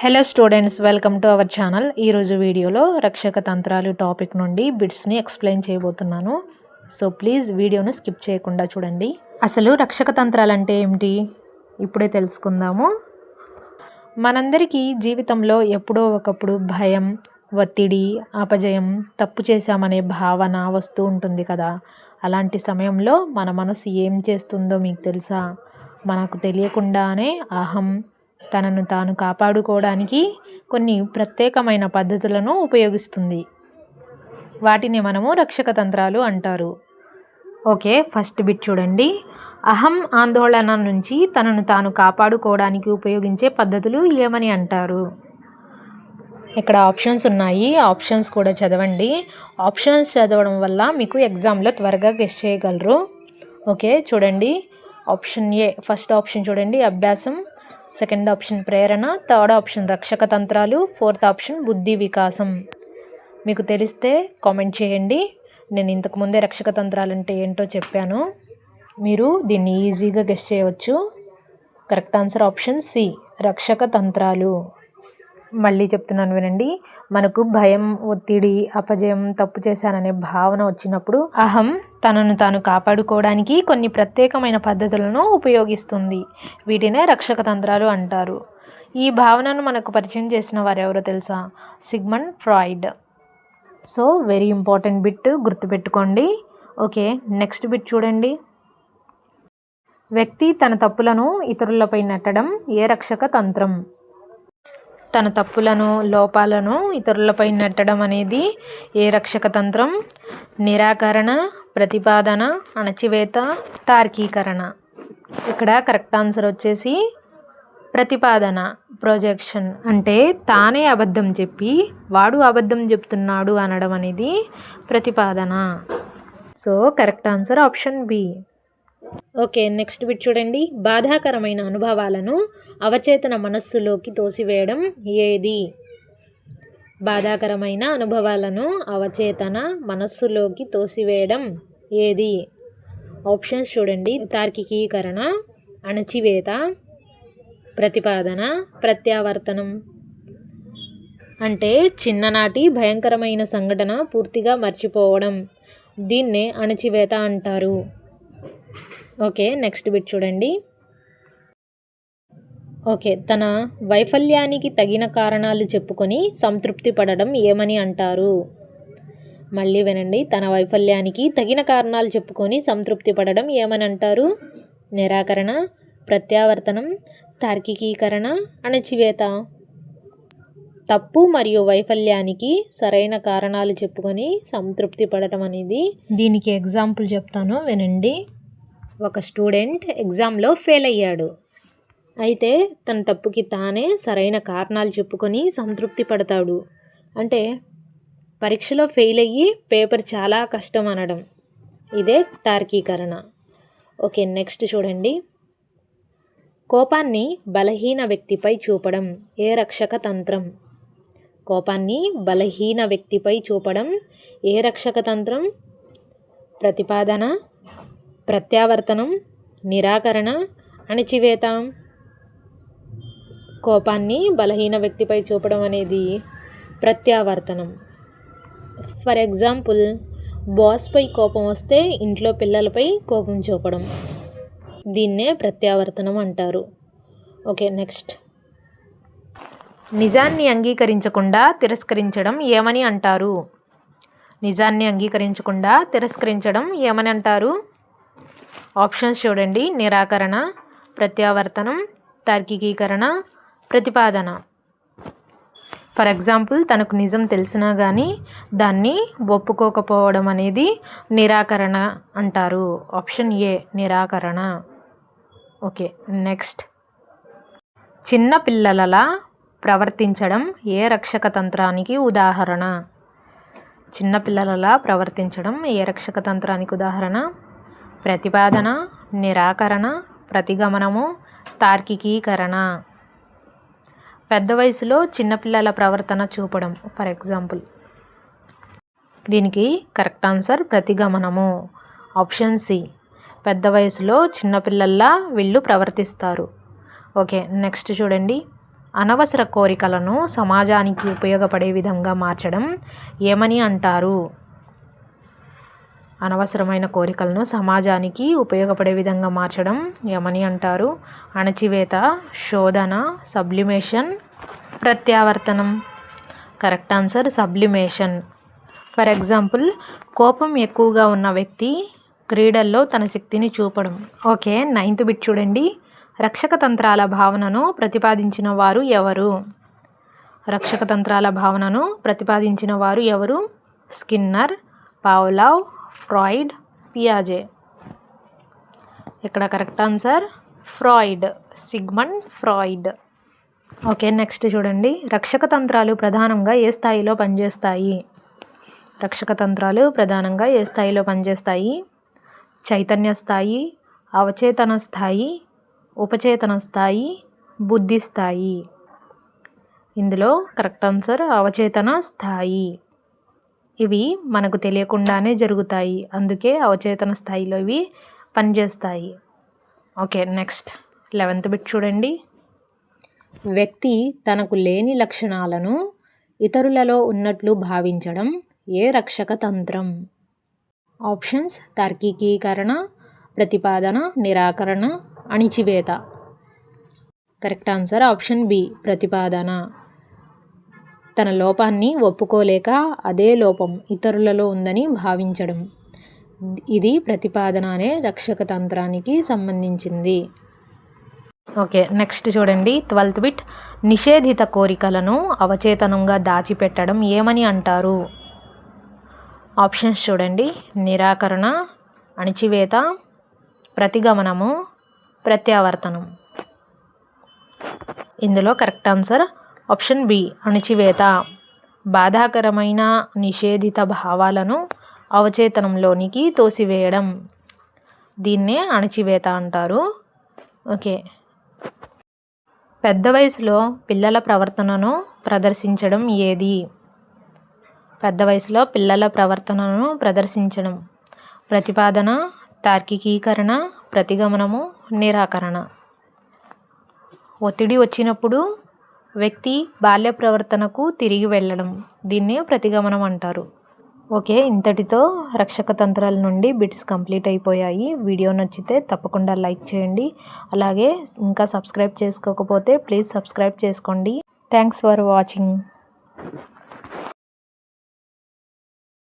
Hello students welcome to our channel ఈరోజు వీడియోలో రక్షక తంత్రాలు టాపిక్ నుండి బిట్స్ని ఎక్స్ప్లెయిన్ చేయబోతున్నాను. సో ప్లీజ్ వీడియోను స్కిప్ చేయకుండా చూడండి. అసలు రక్షక తంత్రాలు అంటే ఏమిటి? ఇప్పుడే తెలుసుకుందాము. మనందరికీ జీవితంలో ఎప్పుడో ఒకప్పుడు భయం ఒత్తిడి అపజయం తప్పు చేశామనే భావన వస్తూ ఉంటుంది కదా. అలాంటి సమయంలో మన మనసు ఏం చేస్తుందో మీకు తెలుసా? మనకు తెలియకుండానే అహం తనను తాను కాపాడుకోవడానికి కొన్ని ప్రత్యేకమైన పద్ధతులను ఉపయోగిస్తుంది. వాటిని మనము రక్షక తంత్రాలు అంటారు. ఓకే ఫస్ట్ బిట్ చూడండి. అహం ఆందోళన నుంచి తనను తాను కాపాడుకోవడానికి ఉపయోగించే పద్ధతులు ఏమని అంటారు? ఇక్కడ ఆప్షన్స్ ఉన్నాయి. ఆప్షన్స్ కూడా చదవండి. ఆప్షన్స్ చదవడం వల్ల మీకు ఎగ్జామ్లో త్వరగా గెస్ట్ చేయగలరు. ఓకే చూడండి. ఆప్షన్ ఏ ఫస్ట్ ఆప్షన్ చూడండి. అభ్యాసం. సెకండ్ ఆప్షన్ ప్రేరణ థర్డ్ ఆప్షన్ రక్షక తంత్రాలు ఫోర్త్ ఆప్షన్ బుద్ధి వికాసం. మీకు తెలిస్తే కామెంట్ చేయండి. నేను ఇంతకుముందే రక్షక తంత్రాలు అంటే ఏంటో చెప్పాను. మీరు దీన్ని ఈజీగా గెస్ట్ చేయవచ్చు. కరెక్ట్ ఆన్సర్ ఆప్షన్ సి రక్షక తంత్రాలు. మళ్ళీ చెప్తున్నాను వినండి. మనకు భయం ఒత్తిడి అపజయం తప్పు చేశాననే భావన వచ్చినప్పుడు అహం తనను తాను కాపాడుకోవడానికి కొన్ని ప్రత్యేకమైన పద్ధతులను ఉపయోగిస్తుంది. వీటినే రక్షక తంత్రాలు అంటారు. ఈ భావనను మనకు పరిచయం చేసిన వారు ఎవరో తెలుసా? Sigmund Freud. So very important bit గుర్తుపెట్టుకోండి. ఓకే నెక్స్ట్ బిట్ చూడండి. వ్యక్తి తన తప్పులను ఇతరులపై నెట్టడం ఏ రక్షక తంత్రం? తన తప్పులను లోపాలను ఇతరులపై నెట్టడం అనేది ఏ రక్షక తంత్రం? నిరాకరణ ప్రతిపాదన అణచివేత తార్కీకరణ. ఇక్కడ కరెక్ట్ ఆన్సర్ వచ్చేసి ప్రతిపాదన ప్రొజెక్షన్ అంటే తానే అబద్ధం చెప్పి వాడు అబద్ధం చెప్తున్నాడు అనడం అనేది ప్రతిపాదన. So correct answer option B. Okay next bit చూడండి. బాధాకరమైన అనుభవాలను అవచేతన మనస్సులోకి తోసివేయడం ఏది? బాధాకరమైన అనుభవాలను అవచేతన మనస్సులోకి తోసివేయడం ఏది? ఆప్షన్స్ చూడండి. తార్కికీకరణ అణచివేత ప్రతిపాదన ప్రత్యావర్తనం. అంటే చిన్ననాటి భయంకరమైన సంఘటన పూర్తిగా మర్చిపోవడం. దీన్నే అణచివేత అంటారు. ఓకే నెక్స్ట్ బిట్ చూడండి. ఓకే తన వైఫల్యానికి తగిన కారణాలు చెప్పుకొని సంతృప్తి పడడం ఏమని అంటారు? మళ్ళీ వినండి తన వైఫల్యానికి తగిన కారణాలు చెప్పుకొని సంతృప్తి పడడం ఏమని అంటారు? నిరాకరణ ప్రత్యావర్తనం తార్కికీకరణ అణచివేత. తప్పు మరియు వైఫల్యానికి సరైన కారణాలు చెప్పుకొని సంతృప్తి పడటం అనేది దీనికి ఎగ్జాంపుల్ చెప్తాను వినండి. ఒక స్టూడెంట్ ఎగ్జామ్లో ఫెయిల్ అయ్యాడు. అయితే తన తప్పుకి తానే సరైన కారణాలు చెప్పుకొని సంతృప్తి పడతాడు. అంటే పరీక్షలో ఫెయిల్ అయ్యి పేపర్ చాలా కష్టం అనడం. ఇదే తార్కీకరణ. ఓకే నెక్స్ట్ చూడండి. కోపాన్ని బలహీన వ్యక్తిపై చూపడం ఏ రక్షక తంత్రం? కోపాన్ని బలహీన వ్యక్తిపై చూపడం ఏ రక్షక తంత్రం? ప్రతిపాదన ప్రత్యావర్తనం నిరాకరణ అణచివేత. కోపాన్ని బలహీన వ్యక్తిపై చూపడం అనేది ప్రత్యావర్తనం. ఫర్ ఎగ్జాంపుల్ బాస్పై కోపం వస్తే ఇంట్లో పిల్లలపై కోపం చూపడం. దీన్నే ప్రత్యావర్తనం అంటారు. Okay next. నిజాన్ని అంగీకరించకుండా తిరస్కరించడం ఏమని అంటారు? నిజాన్ని అంగీకరించకుండా తిరస్కరించడం ఏమని అంటారు? ఆప్షన్స్ చూడండి. నిరాకరణ ప్రత్యావర్తనం తార్కికీకరణ ప్రతిపాదన. ఫర్ ఎగ్జాంపుల్ తనకు నిజం తెలిసినా కానీ దాన్ని ఒప్పుకోకపోవడం అనేది నిరాకరణ అంటారు. ఆప్షన్ ఏ నిరాకరణ. Okay next. చిన్న పిల్లలలా ప్రవర్తించడం ఏ రక్షక తంత్రానికి ఉదాహరణ? చిన్నపిల్లలలా ప్రవర్తించడం ఏ రక్షక తంత్రానికి ఉదాహరణ? ప్రతిపాదన నిరాకరణ ప్రతిగమనము తార్కికీకరణ. పెద్ద వయసులో చిన్నపిల్లల ప్రవర్తన చూపడం ఫర్ ఎగ్జాంపుల్. దీనికి కరెక్ట్ ఆన్సర్ ప్రతిగమనము. Option C. పెద్ద వయసులో చిన్నపిల్లల్లా వీళ్ళు ప్రవర్తిస్తారు. ఓకే నెక్స్ట్ చూడండి. అనవసర కోరికలను సమాజానికి ఉపయోగపడే విధంగా మార్చడం ఏమని అంటారు? అనవసరమైన కోరికలను సమాజానికి ఉపయోగపడే విధంగా మార్చడం యమని అంటారు. అణచివేత శోధన sublimation ప్రత్యావర్తనం. Correct answer sublimation. For example కోపం ఎక్కువగా ఉన్న వ్యక్తి క్రీడల్లో తన శక్తిని చూపడం. ఓకే నైన్త్ బిట్ చూడండి. రక్షక తంత్రాల భావనను ప్రతిపాదించిన వారు ఎవరు? రక్షక తంత్రాల భావనను ప్రతిపాదించిన వారు ఎవరు? స్కిన్నర్ పావులావ్ ఫ్రాయిడ్ పియాజే. ఇక్కడ correct answer Freud Sigmund Freud. Okay next చూడండి. రక్షక తంత్రాలు ప్రధానంగా ఏ స్థాయిలో పనిచేస్తాయి? రక్షక తంత్రాలు ప్రధానంగా ఏ స్థాయిలో పనిచేస్తాయి? చైతన్య స్థాయి అవచేతన స్థాయి ఉపచేతన స్థాయి బుద్ధి స్థాయి. ఇందులో కరెక్ట్ ఆన్సర్ అవచేతన స్థాయి. ఇవి మనకు తెలియకుండానే జరుగుతాయి. అందుకే అవచేతన స్థాయిలో ఇవి పనిచేస్తాయి. Okay next. లెవెంత్ బిట్ చూడండి. వ్యక్తి తనకు లేని లక్షణాలను ఇతరులలో ఉన్నట్లు భావించడం ఏ రక్షక తంత్రం? ఆప్షన్స్ తార్కికీకరణ ప్రతిపాదన నిరాకరణ అణిచివేత. కరెక్ట్ ఆన్సర్ ఆప్షన్ బి ప్రతిపాదన. తన లోపాన్ని ఒప్పుకోలేక అదే లోపం ఇతరులలో ఉందని భావించడం. ఇది ప్రతిపాదన అనే రక్షక తంత్రానికి సంబంధించింది. ఓకే నెక్స్ట్ చూడండి. Twelfth bit. నిషేధిత కోరికలను అవచేతనంగా దాచిపెట్టడం ఏమని అంటారు? ఆప్షన్స్ చూడండి. నిరాకరణ అణిచివేత ప్రతిగమనము ప్రత్యావర్తనం. ఇందులో కరెక్ట్ ఆన్సర్ ఆప్షన్ బి అణిచివేత. బాధాకరమైన నిషేధిత భావాలను అవచేతనంలోనికి తోసివేయడం. దీన్నే అణచివేత అంటారు. ఓకే. పెద్ద వయసులో పిల్లల ప్రవర్తనను ప్రదర్శించడం ఏది? పెద్ద వయసులో పిల్లల ప్రవర్తనను ప్రదర్శించడం. ప్రతిపాదన తార్కికీకరణ ప్రతిగమనము నిరాకరణ. ఒత్తిడి వచ్చినప్పుడు వ్యక్తి బాల్య ప్రవర్తనకు తిరిగి వెళ్ళడం. దీన్నే ప్రతిగమనం అంటారు. ఓకే ఇంతటితో రక్షక తంత్రాల నుండి బిట్స్ కంప్లీట్ అయిపోయాయి. వీడియో నచ్చితే తప్పకుండా లైక్ చేయండి. అలాగే ఇంకా సబ్స్క్రైబ్ చేసుకోకపోతే ప్లీజ్ సబ్స్క్రైబ్ చేసుకోండి. Thanks for watching.